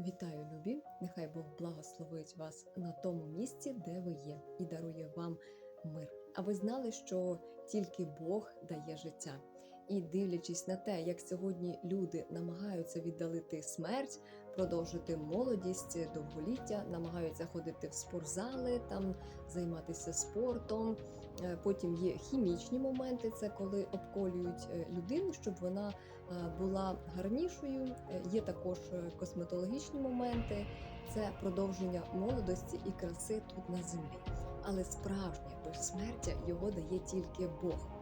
Вітаю, любі! Нехай Бог благословить вас на тому місці, де ви є, і дарує вам мир. А ви знали, що тільки Бог дає життя. І дивлячись на те, як сьогодні люди намагаються віддалити смерть, продовжити молодість, довголіття, намагаються ходити в спортзали, там займатися спортом. Е, Потім є хімічні моменти, це коли обколюють е, людину, щоб вона е, була гарнішою. Є також косметологічні моменти, це продовження молодості і краси тут на землі. Але справжнє безсмертя його дає тільки Бог.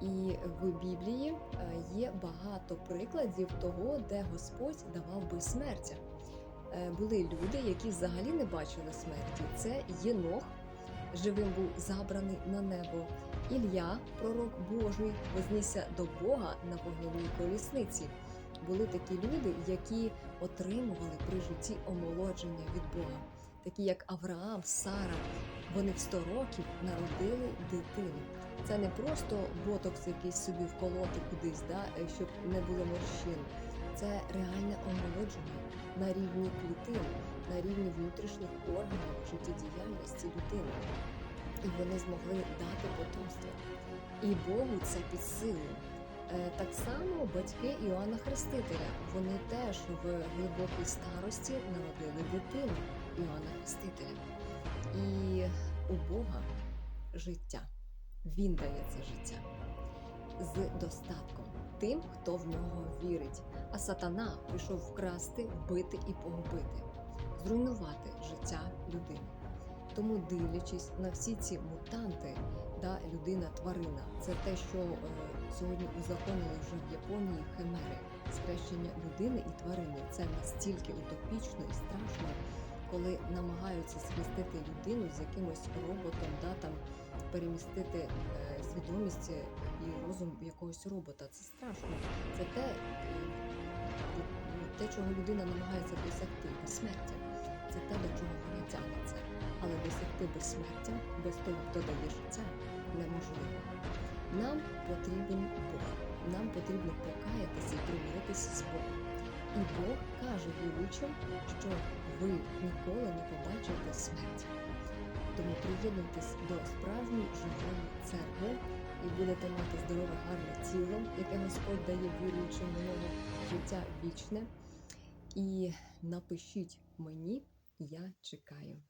І в Біблії е, є багато прикладів того, де Господь давав безсмертя. Е, Були люди, які взагалі не бачили смерті. Це Єнох, живим був забраний на небо. Ілля, пророк Божий, вознісся до Бога на вогняній колісниці. Були такі люди, які отримували при житті омолодження від Бога, такі як Авраам, Сара. Вони в 100 років народили дитину. Це не просто ботокс якийсь собі вколоти кудись, да, е, щоб не було морщин. Це реальне омолодження на рівні клітин, на рівні внутрішніх органів життєдіяльності людини. І вони змогли дати потомство. І Богу це під силу. Е, Так само батьки Іоанна Хрестителя. Вони теж в глибокій старості народили дитину Іоанна Хрестителя. І у Бога життя. Він дає це життя з достатком тим, хто в нього вірить. А сатана прийшов вкрасти, вбити і погубити, зруйнувати життя людини. Тому, дивлячись на всі ці мутанти, да, людина, тварина, це те, що е, сьогодні узаконили вже в Японії химери, скрещення людини і тварини. Це настільки утопічно і страшно, коли намагаються схрестити людину з якимось роботом, да, там, перемістити е, свідомість і розум якогось робота. Це страшно. Це те, е, те, чого людина намагається досягти безсмертя. Це те, до чого вона тягнеться. Але досягти безсмертя без того, хто дає життя, неможливо. Нам потрібен Бог. Нам потрібно покаятися і примиритися з Богом. І Бог каже віруючим, що ви ніколи не побачите смерть. Тому приєднуйтесь до справжньої живої церкви і будете мати здорове, гарне тіло, яке Господь дає віруючим в життя вічне. І напишіть мені, я чекаю.